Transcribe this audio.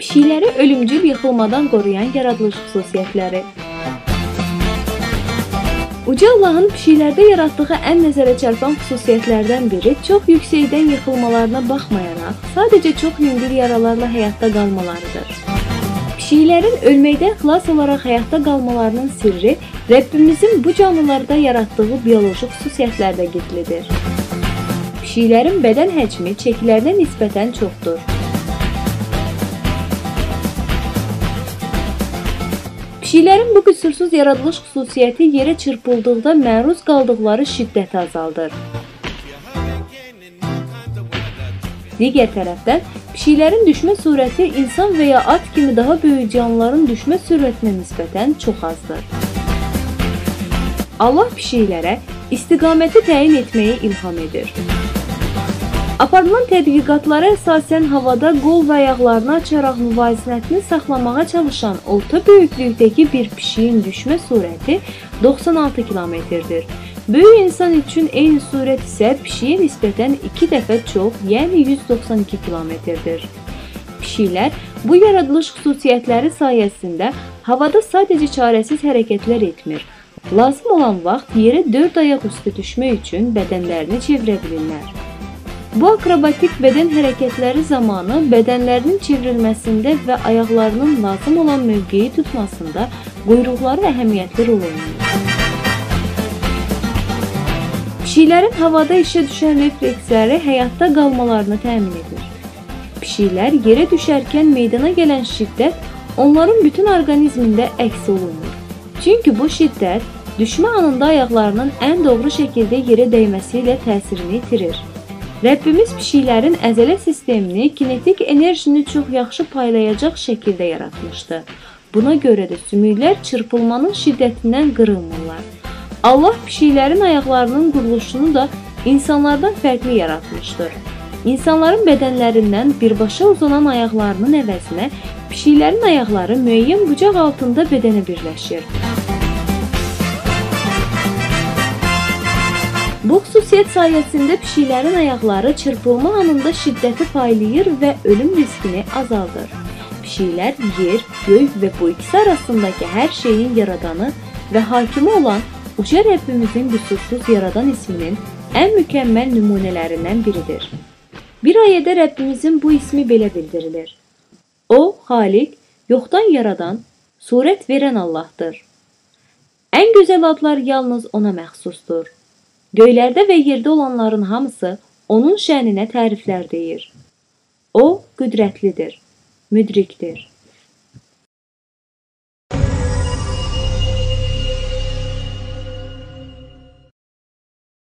Pişikləri ölümcül yıxılmadan qoruyan yaradılış xüsusiyyətləri. Uca Allahın pişiklərdə yaratdığı ən nəzərə çarpan xüsusiyyətlərdən biri çox yüksəkdən yıxılmalarına baxmayaraq, sadəcə çox yüngül yaralarla həyatda qalmalarıdır. Pişiklərin ölməkdən xilas olaraq həyatda qalmalarının sirri Rəbbimizin bu canlılarda yaratdığı bioloji xüsusiyyətlərdə gizlidir. Pişiklərin bədən həcmi çəkilərdə nisbətən çoxdur. Pişiklərin bu qüsursuz yaradılış xüsusiyyəti yerə çırpıldıqda məruz qaldıqları şiddəti azaldır. Digər tərəfdən, pişiklərin düşmə sürəti insan və ya at kimi daha böyük canlıların düşmə sürətinə nisbətən çox azdır. Allah pişiklərə istiqaməti təyin etməyi ilham edir. Aparılan tədqiqatlara əsasən havada qol və ayaqlarını açaraq müvazinətini saxlamağa çalışan orta böyüklükdəki bir pişiyin düşmə sürəti 96 km-dir. Böyük insan üçün eyni sürət isə pişiyə nisbətən 2 dəfə çox, yəni 192 km-dir. Pişiklər bu yaradılış xüsusiyyətləri sayəsində havada sadəcə çarəsiz hərəkətlər etmir. Lazım olan vaxt yerə 4 ayaq üstə düşmək üçün bədənlərini çevirə bilirlər. Bu akrobatik bədən hərəkətləri zamanı bədənlərinin çevrilməsində və ayaqlarının lazım olan mövqeyi tutmasında quyruqları əhəmiyyətli rol oynayır. Pişiklərin havada işə düşən refleksləri həyatda qalmalarını təmin edir. Pişiklər yerə düşərkən meydana gələn şiddət onların bütün orqanizmində əks olunur. Çünki bu şiddət düşmə anında ayaqlarının ən doğru şəkildə yerə dəyməsi ilə təsirini itirir. Rəbbimiz pişiklərin əzələ sistemini kinetik enerjini çox yaxşı paylayacaq şəkildə yaratmışdı. Buna görə də sümüklər çırpılmanın şiddətindən qırılmırlar. Allah pişiklərin ayaqlarının quruluşunu da insanlardan fərqli yaratmışdır. İnsanların bədənlərindən birbaşa uzanan ayaqlarının əvəzinə pişiklərin ayaqları müəyyən bucaq altında bədənə birləşir. Xüsusiyyət sayəsində pişiklərin ayaqları çırpılma anında şiddəti paylayır və ölüm riskini azaldır. Pişiklər yer, göy və bu ikisi arasındakı hər şeyin yaradanı və hakimi olan uca Rəbbimizin qüsursuz yaradan isminin ən mükəmməl nümunələrindən biridir. Bir ayədə Rəbbimizin bu ismi belə bildirilir. O, Xaliq, yoxdan yaradan, surət verən Allahdır. Ən gözəl adlar yalnız ona məxsusdur. Göylərdə və yerdə olanların hamısı onun şəninə təriflər deyir. O qüdrətlidir, müdrikdir.